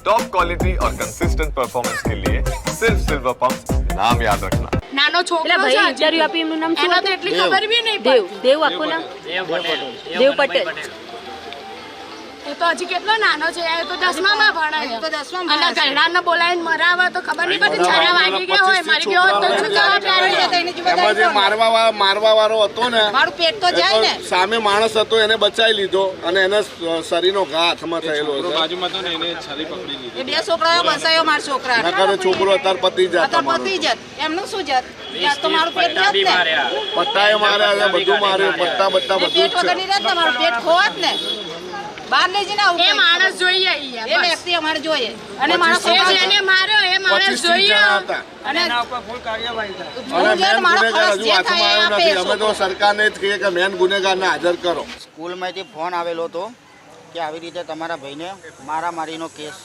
Top quality और consistent performance के लिए सिर्फ सिल्वर पंप नाम याद रखना નાનો છોકરો એટલે ભાઈ છે ઇન્ટરવ્યુ આપી એમનું નામ શું એના તો હતું? એટલી ખબર બી નહીં દેવ પડતી દેવ આખું નામ દેવ પટેલ એ તો હજી કેટલો નાનો છે? એ તો દસમામાં ભણે છે તો દસમામાં અને ઘરડાને બોલાવીને મરાવે તો ખબર નહીં પડતી છાના વાગી ગયા હોય. મારી ગયો તો શું જવાબદારી છે. એની એમાં જે મારવા વાળો મારવા વાળો હતો ને મારું પેટ તો જાય ને. સામે માણસ હતો એને બચાવી લીધો અને એને શરીરનો ઘા હાથમાં થયેલો છે એ બે છોકરાઓ બસાયો મારા છોકરા નકર છોકરો અત્યારે પતી જાય અતાર પતી જાત એમનું શું જાત? તો મારું પેટ જાત ને. પટ્ટાએ માર્યા બધું માર્યું પટ્ટા બટ્ટા બધું પેટ વગર નહીં રહેત ને મારું પેટ ખોવાત ને. બહાર લઈ જઈને આવું એ માણસ જોઈએ એ વ્યક્તિ અમારે જોઈએ. અને માણસ એ માર્યો એ માણસ જોઈએ અને અને હું જે મેન મારો ગુનેગાર ખર્ચ હજુ જે હાથમાં થાય એ નથી. અમે તો સરકારને જ કહીએ કે મેન ગુનેગારને હાજર કરો. સ્કૂલમાંથી ફોન આવેલો હતો કે આવી રીતે તમારા ભાઈને મારામારીનો કેસ.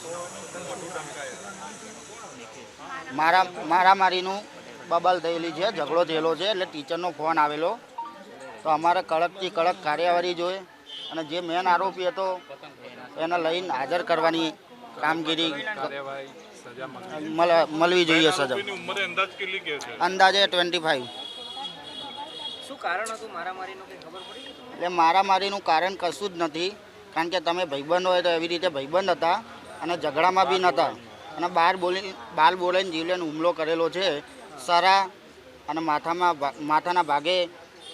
મારા મારામારીનું બબલ થયેલી છે ઝઘડો થયેલો છે એટલે ટીચરનો ફોન આવેલો. તો અમારે કડકથી કડક કાર્યવાહી જોઈએ. અને જે મેન આરોપી હતો એને લઈને હાજર કરવાની કામગીરી મળવી જોઈએ સજા. અંદાજે ટ્વેન્ટી ફાઈવ એટલે મારામારીનું કારણ કશું જ નથી કારણ કે તમે ભાઈબંધ હોય તો એવી રીતે ભાઈબંધ હતા અને ઝઘડામાં બી નહોતા અને બાર બોલી બાલ બોલાઈને જીવલેણ હુમલો કરેલો છે સરા અને માથામાં માથાના ભાગે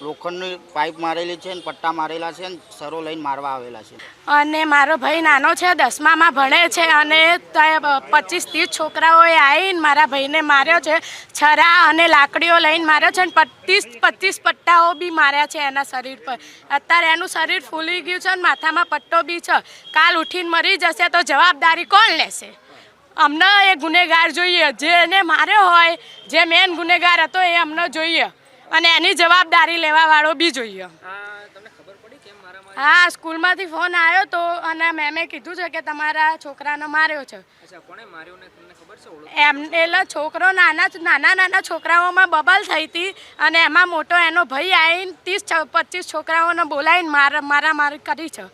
લોખંડની પાઇપ મારેલી છે ને પટ્ટા મારેલા છે ને સરો લઈને મારવા આવેલા છે. અને મારો ભાઈ નાનો છે, દસમામાં ભણે છે અને પચીસ ત્રીસ છોકરાઓએ આવીને મારા ભાઈને માર્યો છે, છરા અને લાકડીઓ લઈને માર્યો છે અને પચીસ પચીસ પટ્ટાઓ બી માર્યા છે એના શરીર પર. અત્યારે એનું શરીર ફૂલી ગયું છે અને માથામાં પટ્ટો બી છે. કાલ ઉઠીને મરી જશે તો જવાબદારી કોણ લેશે? અમને એ ગુનેગાર જોઈએ. જે એને માર્યો હોય, જે મેન ગુનેગાર હતો એ અમને જોઈએ. અને એની જવાબદારી લેવા વાળો બી જોઈએ. હા સ્કૂલમાંથી ફોન આવ્યો તો અને મેમે કીધું છે કે તમારા છોકરાને માર્યો છે. એમ એટલે છોકરો નાના નાના નાના છોકરાઓમાં બબલ થઈ હતી અને એમાં મોટો એનો ભાઈ આવીને ત્રીસ પચીસ છોકરાઓને બોલાવીને માર મારી કરી છે.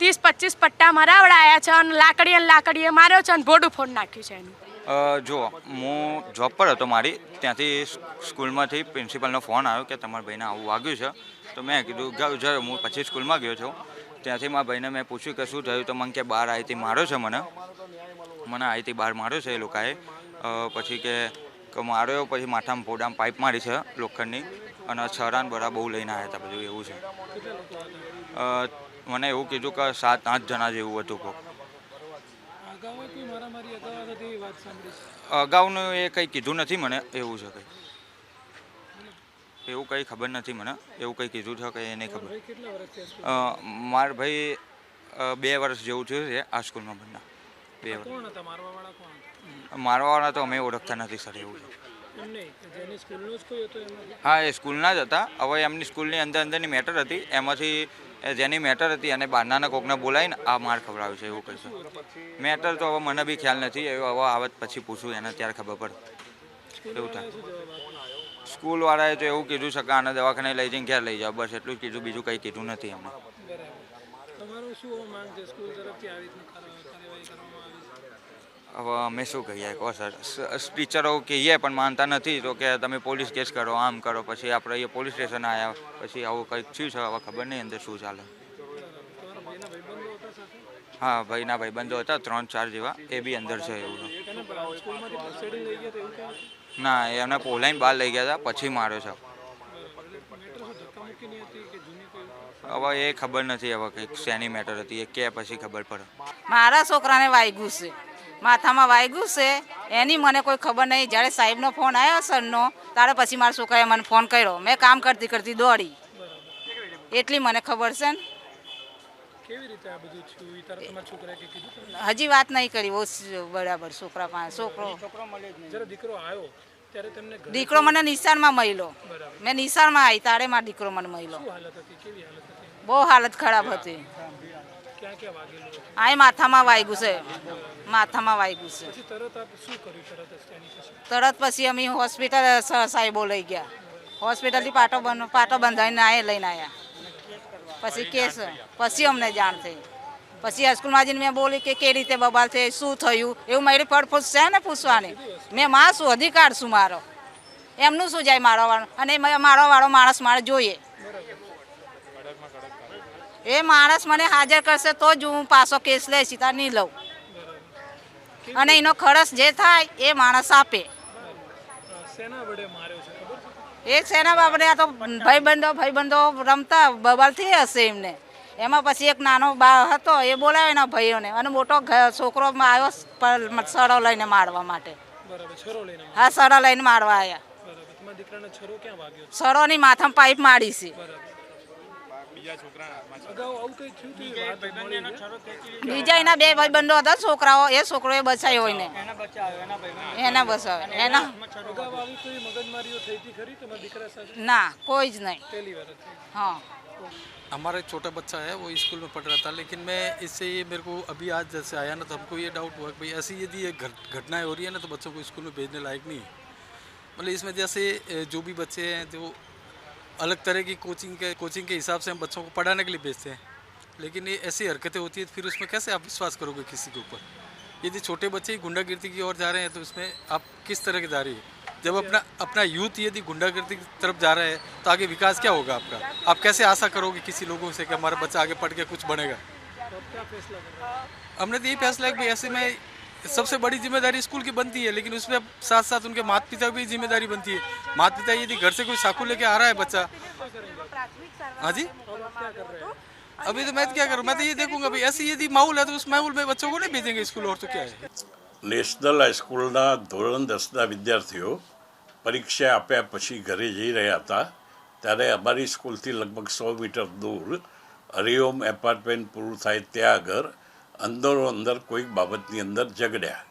ત્રીસ પચીસ પટ્ટા મરાવડાયા છે અને લાકડીએ લાકડીએ માર્યો છે અને ભોડું ફોડ નાખ્યું છે એનું. જો હું જોબ પર હતો મારી, ત્યાંથી સ્કૂલમાંથી પ્રિન્સિપલનો ફોન આવ્યો કે તમારા ભાઈને આવું વાગ્યું છે. તો મેં કીધું ગયું જ્યારે હું પછી સ્કૂલમાં ગયો છું. ત્યાંથી મારા ભાઈને મેં પૂછ્યું કે શું થયું? તો મને કે, બહાર આવીથી માર્યો છે મને. મને આઈથી બહાર માર્યો છે એ લોકોએ. પછી કે કે માર્યો, પછી માથામાં ફોડામાં પાઇપ મારી છે લોખંડની. અને છરાન બરા બહુ લઈને આવ્યા હતા, બધું એવું છે. મને એવું કીધું કે સાત આઠ જણા જેવું હતું કોક. અગાઉનું એ કંઈ કીધું નથી મને એવું છે કંઈ. એવું કંઈ ખબર નથી મને એવું કંઈ કીધું છે કંઈ એ નહીં ખબર. માર ભાઈ બે વર્ષ જેવું થયું છે આ સ્કૂલમાં બંને બે વર્ષ મારવાવાળા તો અમે ઓળખતા નથી સર એવું છે. હા એ સ્કૂલના જ હતા. હવે એમની સ્કૂલની અંદર અંદરની મેટર હતી. એમાંથી જેની મેટર હતી અને બહારનાના કોકને બોલાવીને આ માર ખવડાવ્યું છે, એવું કહીશું મેટર તો હવે મને બી ખ્યાલ નથી એવું હવે આવત પછી પૂછું, એને ત્યારે ખબર પડે. એવું થાય? સ્કૂલવાળાએ તો એવું કીધું છે કે આને દવાખાને લઈ જઈને ઘેર લઈ જાઓ, બસ એટલું જ કીધું, બીજું કંઈ કીધું નથી અમને હવે અમે શું કહીએ? કહો સર ટીચરો કહીએ પણ માનતા નથી. તો કે તમે પોલીસ કેસ કરો, આમ કરો, પછી આપણે એ પોલીસ સ્ટેશન આવ્યા પછી આવું કંઈક થયું છે, હવે ખબર નહીં અંદર શું ચાલે. હા, ભાઈના ભાઈબંધો હતા, ત્રણ ચાર જેવા, એ બી અંદર છે એવું ના એમને પોલાઈને બહાર લઈ ગયા હતા, પછી માર્યો છે. હવે એ ખબર નથી હવે કંઈક શેની મેટર હતી, એ કે પછી ખબર પડે. મારા છોકરાને વાગ્યું છે. માથામાં વાગ્યું છે. એની મને કોઈ ખબર નહીં. જ્યારે સાહેબનો ફોન આવ્યો સરનો ત્યારે પછી મારા છોકરાએ મને ફોન કર્યો. મેં કામ કરતી કરતી દોડી. એટલી મને ખબર છે ને. હજી વાત નહીં કરી. બહુ બરાબર છોકરા પાસે. છોકરો. દીકરો મને નિશાનમાં મળ્યો. મેં નિશાનમાં આવી તારે મારો દીકરો મને મળ્યો. બહુ હાલત ખરાબ હતી. આ માથામાં વાગ્યું છે. માથામાં વાગ્યું છે. તરત પછી? અમે હોસ્પિટલ સાહેબો લઈ ગયા. હોસ્પિટલથી પાટો પાટો બંધાવીને આ લઈને આવ્યા પછી કેસ પછી અમને જાણ થઈ. પછી હાઈસ્કૂલમાં જઈને મેં બોલી કે કે રીતે બબાલ થઈ શું થયું? એવું મારી પડફૂસ છે ને પૂછવાની મેં માં શું અધિકાર શું મારો? એમનું શું જાય મારો અને મ- મારો વાળો માણસ મારે જોઈએ. એ માણસ મને હાજર કરશે તો જ હું પાછો કેસ લઈશ સીતા નહીં લઉં. અને એનો ખર્ચ જે થાય એ માણસ આપે. એ સેના બાબતે આ તો ભાઈબંધો ભાઈબંધો રમતા બબલથી હશે એમને. એમાં પછી એક નાનો બા હતો એ બોલાવ્યો એના ભાઈઓને. અને મોટો છોકરો આવ્યો સડો લઈને મારવા માટે. હા સડો લઈને મારવા આવ્યા સડોની માથામાં પાઇપ મારી છે. બીજા એના બે ભાઈબંધો હતા છોકરાઓ એ છોકરોએ બચાવ્યો હોય ને એના બચાવે એના ના કોઈ જ નહીં હા हमारा एक छोटा बच्चा है वो स्कूल में पढ़ रहा था लेकिन मैं इससे ये मेरे को अभी आज जैसे आया ना तो हमको ये डाउट हुआ कि भाई ऐसी यदि ये घट- घटनाएं हो रही है ना तो बच्चों को स्कूल में भेजने लायक नहीं है मतलब इसमें जैसे अ, जो भी बच्चे हैं जो अलग तरह की कोचिंग के कोचिंग के हिसाब से हम बच्चों को पढ़ाने के लिए भेजते हैं। लेकिन ये ऐसी हरकतें होती है फिर उसमें कैसे आप विश्वास करोगे किसी के ऊपर? यदि छोटे बच्चे ही गुंडागिर्दी की ओर जा रहे हैं तो इसमें आप किस तरह के जा रही है? जब अपना अपना यूथ यदि गुंडागिर्दी की तरफ़ जा रहा है तो आगे विकास क्या होगा आपका? आप कैसे आशा करोगे किसी लोगों से कि हमारा बच्चा आगे पढ़ के कुछ बनेगा? हमने तो यही फैसला है कि ऐसे में सबसे बड़ी जिम्मेदारी स्कूल की बनती है लेकिन उसमें साथ साथ उनके माता पिता की भी जिम्मेदारी बनती है माता पिता यदि घर से कोई साकू लेके आ रहा है बच्चा हाँ जी अभी तो मैं तो क्या करूँ मैं तो ये देखूंगा भाई ऐसे यदि माहौल है तो उस माहौल में बच्चों को नहीं भेजेंगे स्कूल और तो क्या है નેશનલ હાઈસ્કૂલના ધોરણ દસના વિદ્યાર્થીઓ પરીક્ષા આપ્યા પછી ઘરે જઈ રહ્યા હતા ત્યારે અમારી સ્કૂલથી લગભગ સો મીટર દૂર હરિઓમ એપાર્ટમેન્ટ પૂરું થાય ત્યાં આગળ અંદરો અંદર કોઈક બાબતની અંદર ઝઘડ્યા.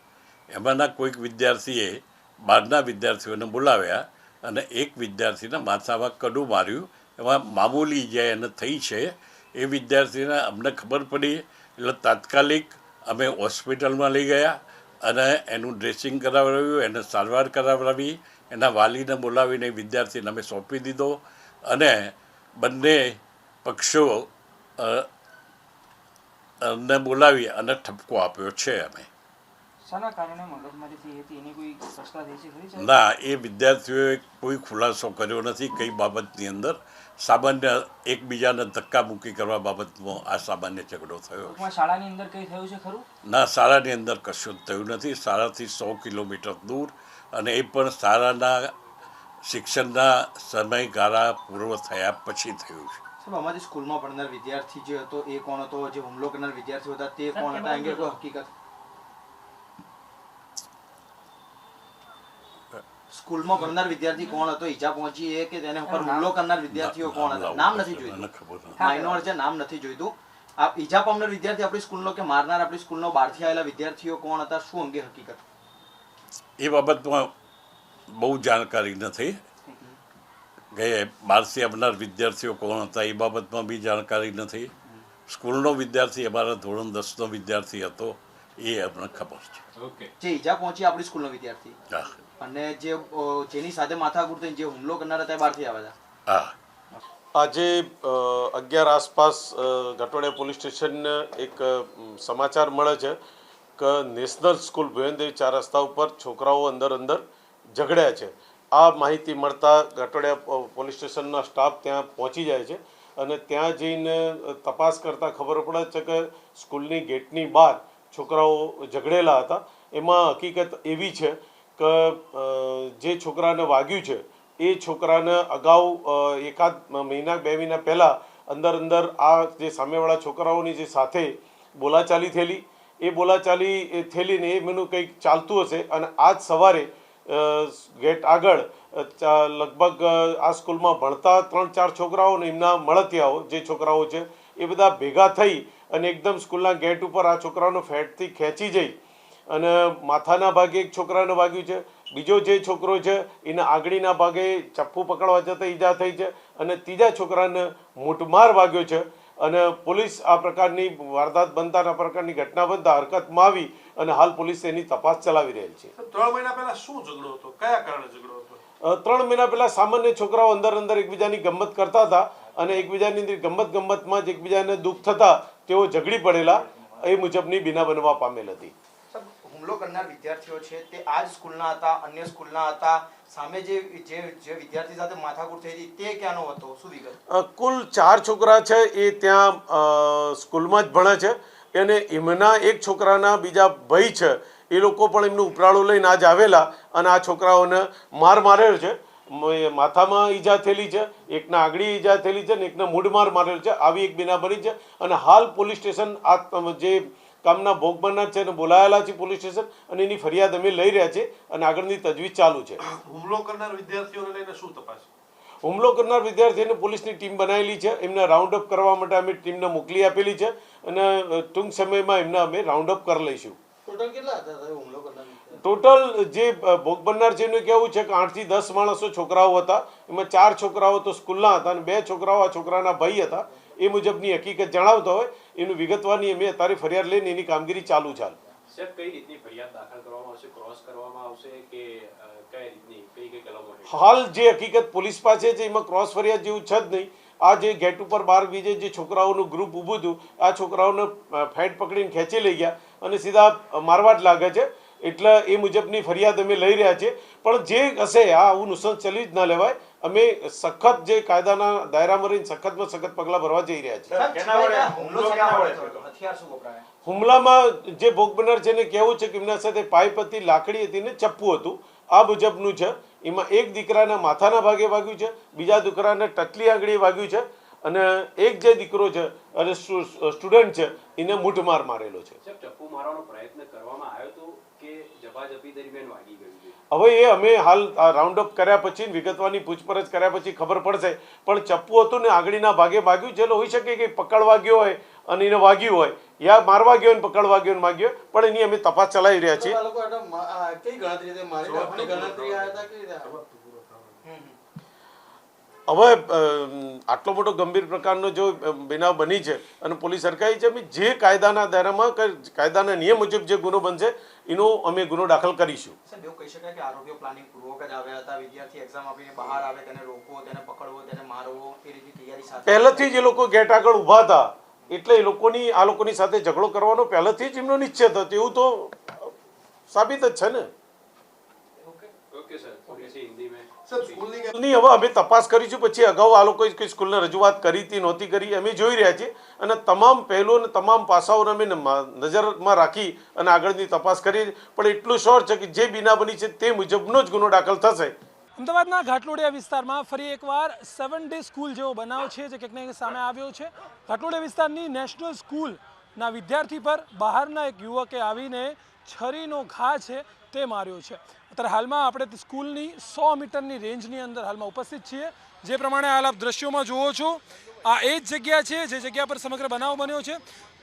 એમાંના કોઈક વિદ્યાર્થીએ બહારના વિદ્યાર્થીઓને બોલાવ્યા અને એક વિદ્યાર્થીના માથામાં કડું માર્યું. એમાં મામૂલી જે એને થઈ છે, એ વિદ્યાર્થીને અમને ખબર પડી. એટલે તાત્કાલિક અમે હોસ્પિટલમાં લઈ ગયા અને એનું ડ્રેસિંગ કરાવડાવ્યું, એને સારવાર કરાવડાવી, એના વાલીને બોલાવીને વિદ્યાર્થીને અમે સોંપી દીધો. અને બંને પક્ષો ને બોલાવી અને ઠપકો આપ્યો છે અમે? ના એ વિદ્યાર્થીઓએ કોઈ ખુલાસો કર્યો નથી કઈ બાબતની અંદર. સામાન્ય એકબીજાને ધક્કા મૂકી કરવા બાબતમાં આ સામાન્ય ઝઘડો થયો શાળાની અંદર કઈ થયું છે ખરું? ના શાળાની અંદર કશું જ થયું નથી. શાળાથી સો કિલોમીટર દૂર અને એ પણ શાળાના શિક્ષણના સમયગાળા પૂર્વ થયા પછી થયું છે. સાહેબ અમારી સ્કૂલમાં ભણનાર વિદ્યાર્થી જે હતો એ કોણ હતો? જે હુમલો કરનાર વિદ્યાર્થી હતા તે કોણ હતા? અંગે કોઈ હકીકત. સ્કૂલમાં ભણનાર વિદ્યાર્થી કોણ હતો? ઈજા પહોંચી એ કે તેને ઉપર હુમલો કરનાર વિદ્યાર્થીઓ કોણ હતા? નામ નથી જોયું જોઈતું. માઇનોર છે નામ નથી જોઈતું. આ ઈજા પામનાર વિદ્યાર્થી આપણી સ્કૂલનો કે મારનાર આપણી સ્કૂલનો બહારથી આવેલા વિદ્યાર્થીઓ કોણ હતા? શું અંગે હકીકત? એ બાબતમાં બહુ જાણકારી નથી. કે બહારથી આવનાર વિદ્યાર્થીઓ કોણ હતા એ બાબતમાં બી જાણકારી નથી. સ્કૂલનો વિદ્યાર્થી અમારા ધોરણ દસનો વિદ્યાર્થી હતો એ અમને ખબર છે. જે ઈજા પહોંચી આપણી સ્કૂલનો વિદ્યાર્થી. હા. અને જે જેની સાથે માથાકૂટ થઈ જે હુમલો કરનાર હતા એ બહારથી આવ્યા હતા. હા. આજે અગિયાર આસપાસ અ, પોલીસ સ્ટેશનને એક સમાચાર મળે છે કે નેશનલ સ્કૂલ ભુવનદેવ ચાર રસ્તા ઉપર છોકરાઓ અંદર અંદર ઝઘડ્યા છે. આ માહિતી મળતા ગાંઠોડિયા પોલીસ સ્ટેશનના સ્ટાફ ત્યાં પહોંચી જાય છે અને ત્યાં જઈને તપાસ કરતાં ખબર પડે છે કે સ્કૂલની ગેટની બહાર છોકરાઓ ઝઘડેલા હતા. એમાં હકીકત એવી છે કે જે છોકરાને વાગ્યું છે, એ છોકરાને અગાઉ એકાદ મહિના, બે મહિના પહેલાં અંદર અંદર આ જે સામેવાળા છોકરાઓની જે સાથે બોલાચાલી થયેલી, એ બોલાચાલી થયેલીને એ મેનું કંઈક ચાલતું હશે અને આજ સવારે ગેટ આગળ લગભગ આ સ્કૂલમાં ભણતા ત્રણ ચાર છોકરાઓ ને એમના મળતિયાઓ, જે છોકરાઓ છે, એ બધા ભેગા થઈ અને એકદમ સ્કૂલના ગેટ ઉપર આ છોકરાઓનો ફેટથી ખેંચી જઈ અને માથાના ભાગે એક છોકરાને વાગ્યું છે, બીજો જે છોકરો છે, એને આગળીના ભાગે ચપ્પુ પકડવા જતાં ઈજા થઈ છે અને ત્રીજા છોકરાને મૂઠમાર વાગ્યો છે અને પોલીસ આ પ્રકારની વારદાત બનતા આ પ્રકારની ઘટના બનતા હરકતમાં આવી અને હાલ પોલીસ એની તપાસ ચલાવી રહેલ છે. ત્રણ મહિના પહેલા શું ઝઘડો હતો? કયા કારણે ઝઘડો હતો? ત્રણ મહિના પહેલા સામાન્ય છોકરાઓ અંદર અંદર એકબીજાની ગમત કરતા હતા અને એકબીજાની અંદર ગમત ગમતમાં જ એકબીજાને દુઃખ થતા તેઓ ઝઘડી પડેલા એ મુજબની બિના બનવા પામેલ હતી. હુમલો કરનાર વિદ્યાર્થીઓ છે તે આ જ સ્કૂલના હતા અન્ય સ્કૂલના હતા? સામે જે જે વિદ્યાર્થી સાથે માથાકૂટ થઈ હતી, તે હતો? કુલ ચાર છોકરા છે, એ ત્યાં સ્કૂલમાં જ ભણે છે. અને એમના એક છોકરાના બીજા ભાઈ છે, એ લોકો પણ એમનું ઉપરાળું લઈને આજ આવેલા અને આ છોકરાઓને માર મારેલ છે. માથામાં ઈજા થયેલી છે, એકના આગળી ઈજા થયેલી છે ને એકના મૂઢમાર મારેલ છે. આવી એક બીના છે અને હાલ પોલીસ સ્ટેશન આ, જે કામના ભોગ બનનાર છે અને બોલાયેલા છે પોલીસ સ્ટેશન અને એની ફરિયાદ અમે લઈ રહ્યા છે અને આગળની તજવીજ ચાલુ છે. હુમલો કરનાર વિદ્યાર્થીઓને લઈને શું તપાસ? હુમલો કરનાર વિદ્યાર્થીઓને પોલીસની ટીમ બનાવેલી છે. એમને રાઉન્ડ અપ કરવા માટે અમે ટીમને મોકલી આપેલી છે અને ટૂંક સમયમાં એમને અમે રાઉન્ડ અપ કરી લઈશું. ટોટલ કેટલા હતા હુમલો કરનાર ટોટલ જે ભોગ બનનાર છે એનું કહેવું છે કે આઠથી દસ માણસો છોકરાઓ હતા. એમાં ચાર છોકરાઓ તો સ્કૂલના હતા અને બે છોકરાઓ આ છોકરાના ભાઈ હતા. એ મુજબની હકીકત જણાવતા હોય. એનું વિગતવારની અમે અત્યારે ફરિયાદ લઈને એની કામગીરી ચાલુ છે હાલ. સાહેબ કઈ રીતની ફરિયાદ દાખલ કરવામાં આવશે? ક્રોસ કરવામાં આવશે કે કઈ રીતની? કઈ કઈ કલમો હાલ જે હકીકત પોલીસ પાસે છે એમાં ક્રોસ ફરિયાદ જેવું છે જ નહીં. આ જે ગેટ ઉપર બાર બીજે જે છોકરાઓનું ગ્રુપ ઊભું હતું આ છોકરાઓને ફેટ પકડીને ખેંચી લઈ ગયા અને સીધા મારવા જ લાગે છે. એટલે એ મુજબની ફરિયાદ અમે લઈ રહ્યા છીએ. પણ જે હશે આ આવું નુકસાન ચલી જ ના લેવાય. અમે સખત જે કાયદાના દાયરામાં રહીને સખતમાં સખત પગલાં ભરવા જઈ રહ્યા છીએ. સાહેબ છતાંય આ હુમલો શેના વડે? થયો હતો? હથિયાર શું વપરાયા? હુમલામાં જે ભોગ બનનાર છે એને કહેવું છે કે એમના સાથે પાઇપ હતી લાકડી હતી ને ચપ્પુ હતું. આ મુજબનું છે. એમાં એક દીકરાના માથાના ભાગે વાગ્યું છે બીજા દીકરાને ટટલી આંગળી વાગ્યું છે અને એક જે દીકરો છે અને સ્ટુડન્ટ છે એને મૂઠમાર મારેલો છે. ચપ્પુ મારવાનો પ્રયત્ન કરવામાં આવ્યો હતો કે ઝપાઝપી દરમિયાન વાગી ગયું? છે હવે એ અમે હાલ રાઉન્ડ અપ કર્યા પછી વિગતવાની પૂછપરછ કર્યા પછી ખબર પડશે. પણ ચપ્પુ હતું ને આંગળીના ભાગે વાગ્યું છે એટલે હોઈ શકે કે પકડવા ગયો હોય અને એને વાગ્યું હોય. યા મારવા ગયો ને પકડવા ગયો ને વાગ્યો. પણ એની અમે તપાસ ચલાવી રહ્યા છીએ. હવે આટલો મોટો ગંભીર પ્રકારનો જો બનાવ બની છે અને પોલીસ સરકારી છે જે કાયદાના દાયરામાં કાયદાના નિયમ મુજબ જે ગુનો બનશે એનો અમે ગુનો દાખલ કરીશું. સાહેબ એવું કહી શકાય કે આરોપીઓ પ્લાનિંગ પૂર્વક જ આવ્યા હતા વિદ્યાર્થી એક્ઝામ આપીને બહાર આવે તેને રોકવો તેને પકડવો તેને મારવો એ રીતની તૈયારી સાથે પહેલેથી જ એ લોકો ગેટ આગળ ઊભા હતા એટલે એ લોકોની આ લોકોની સાથે ઝઘડો કરવાનો પહેલેથી જ એમનો નિશ્ચય હતો એવું તો સાબિત જ છે ને? ઓકે સર પોલીસે હિન્દી મેં ની હવે અમે તપાસ કરીશું. પછી અગાઉ આ લોકોએ કોઈ સ્કૂલને રજૂઆત કરી હતી નહોતી કરી. અમે જોઈ રહ્યા છીએ. અને તમામ પહેલો અને તમામ પાસાઓને અમે નજરમાં રાખી અને આગળની તપાસ કરી. પણ એટલું શોર છે કે જે બીના બની છે તે મુજબનો જ ગુનો દાખલ થશે. અમદાવાદના ઘાટલોડિયા વિસ્તારમાં ફરી એકવાર સેવન ડે સ્કૂલ જેવો બનાવ છે જે ક્યાંક કંઈક સામે આવ્યો છે. ઘાટલોડિયા વિસ્તારની નેશનલ સ્કૂલના વિદ્યાર્થી પર બહારના એક યુવકે આવીને છરીનો ઘા છે તે માર્યો છે. અત્યારે હાલમાં આપણે સ્કૂલની સો મીટરની રેન્જની અંદર હાલમાં ઉપસ્થિત છીએ. જે પ્રમાણે હાલ આપ દ્રશ્યોમાં જુઓ છો, આ એ જ જગ્યા છે, જે જગ્યા પર સમગ્ર બનાવ બન્યો છે.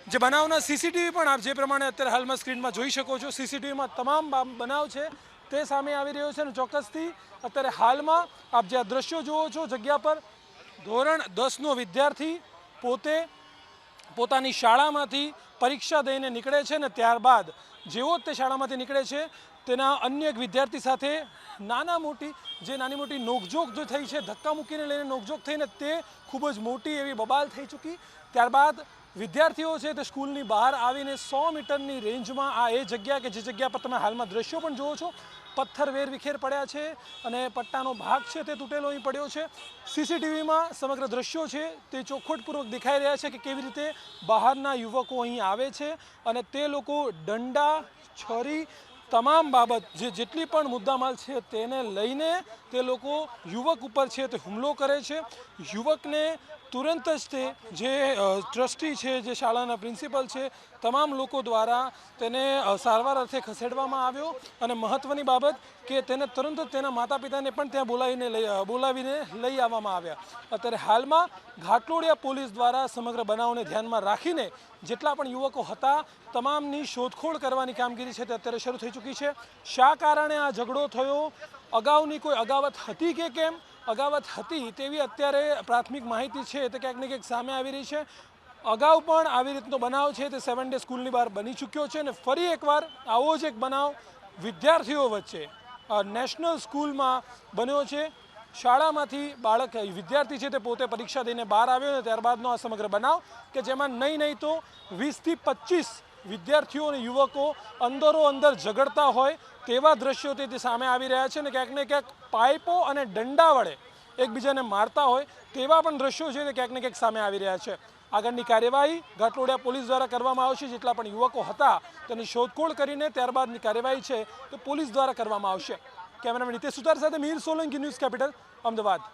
જે બનાવના સીસીટીવી પણ આપ જે પ્રમાણે અત્યારે હાલમાં સ્ક્રીનમાં જોઈ શકો છો. સીસીટીવીમાં તમામ બનાવ છે તે સામે આવી રહ્યો છે અને ચોક્કસથી અત્યારે હાલમાં આપ જે આ દ્રશ્યો જુઓ છો, જગ્યા પર ધોરણ દસનો વિદ્યાર્થી પોતે પોતાની શાળામાંથી પરીક્ષા દઈને નીકળે છે ને ત્યારબાદ જેવો જ તે શાળામાંથી નીકળે છે, તેના અન્ય એક વિદ્યાર્થી સાથે નાના મોટી, જે નાની મોટી નોકઝોક જે થઈ છે, ધક્કા મૂકીને લઈને નોકઝોક થઈને તે ખૂબ જ મોટી એવી બબાલ થઈ ચૂકી. ત્યારબાદ વિદ્યાર્થીઓ છે તે સ્કૂલની બહાર આવીને સો મીટરની રેન્જમાં આ એ જગ્યા કે જે જગ્યા પર તમે હાલમાં દ્રશ્યો પણ જુઓ છો પથ્થર વેર વિખેર પડ્યા છે અને પટ્ટાનો ભાગ છે તે તૂટેલો અહીં પડ્યો છે. સીસીટીવીમાં સમગ્ર દ્રશ્યો છે તે ચોખવટપૂર્વક દેખાઈ રહ્યા છે કે કેવી રીતે બહારના યુવકો અહીં આવે છે અને તે લોકો દંડા, છરી તમામ બાબત જે જેટલી પણ મુદ્દામાલ છે તેને લઈને તે લોકો યુવક ઉપર છે તે હુમલો કરે છે. યુવકને તુરંત જ તે જે ટ્રસ્ટી છે, જે શાળાના પ્રિન્સિપલ છે તમામ લોકો દ્વારા તેને સારવાર અર્થે ખસેડવામાં આવ્યો અને મહત્ત્વની બાબત કે તેને તરત તેના માતા પિતાને પણ ત્યાં બોલાવીને લઈ બોલાવીને લઈ આવવામાં આવ્યા. અત્યારે હાલમાં ઘાટલોડિયા પોલીસ દ્વારા સમગ્ર બનાવને ધ્યાનમાં રાખીને જેટલા પણ યુવકો હતા, તમામની શોધખોળ કરવાની કામગીરી છે તે અત્યારે શરૂ થઈ ચૂકી છે. શા કારણે આ ઝઘડો થયો? અગાઉની કોઈ અગાવત હતી કે કેમ? અગાવત હતી તેવી અત્યારે પ્રાથમિક માહિતી છે તે ક્યાંક ને ક્યાંક સામે આવી રહી છે. અગાઉ પણ આવી રીતનો બનાવ છે તે સેવન ડે સ્કૂલની બહાર બની ચૂક્યો છે અને ફરી એકવાર આવો જ એક બનાવ વિદ્યાર્થીઓ વચ્ચે નેશનલ સ્કૂલમાં બન્યો છે. શાળામાંથી બાળક વિદ્યાર્થી છે તે પોતે પરીક્ષા દઈને બહાર આવ્યો ને ત્યારબાદનો આ સમગ્ર બનાવ કે જેમાં નહીં નહીં તો વીસથી પચીસ વિદ્યાર્થીઓ અને યુવકો અંદરો અંદર ઝઘડતા હોય તેવા દ્રશ્યો તે સામે આવી રહ્યા છે અને ક્યાંક ને ક્યાંક પાઇપો અને દંડા વડે એકબીજાને મારતા હોય તેવા પણ દ્રશ્યો છે તે ક્યાંક ને ક્યાંક સામે આવી રહ્યા છે. આગળની કાર્યવાહી ઘાટલોડિયા પોલીસ દ્વારા કરવામાં આવશે. જેટલા પણ યુવકો હતા, તેની શોધખોળ કરીને ત્યારબાદની કાર્યવાહી છે તે પોલીસ દ્વારા કરવામાં આવશે. કેમેરામેન નિતેશ સુતાર સાથે મીર સોલંકી ન્યૂઝ કેપિટલ, અમદાવાદ.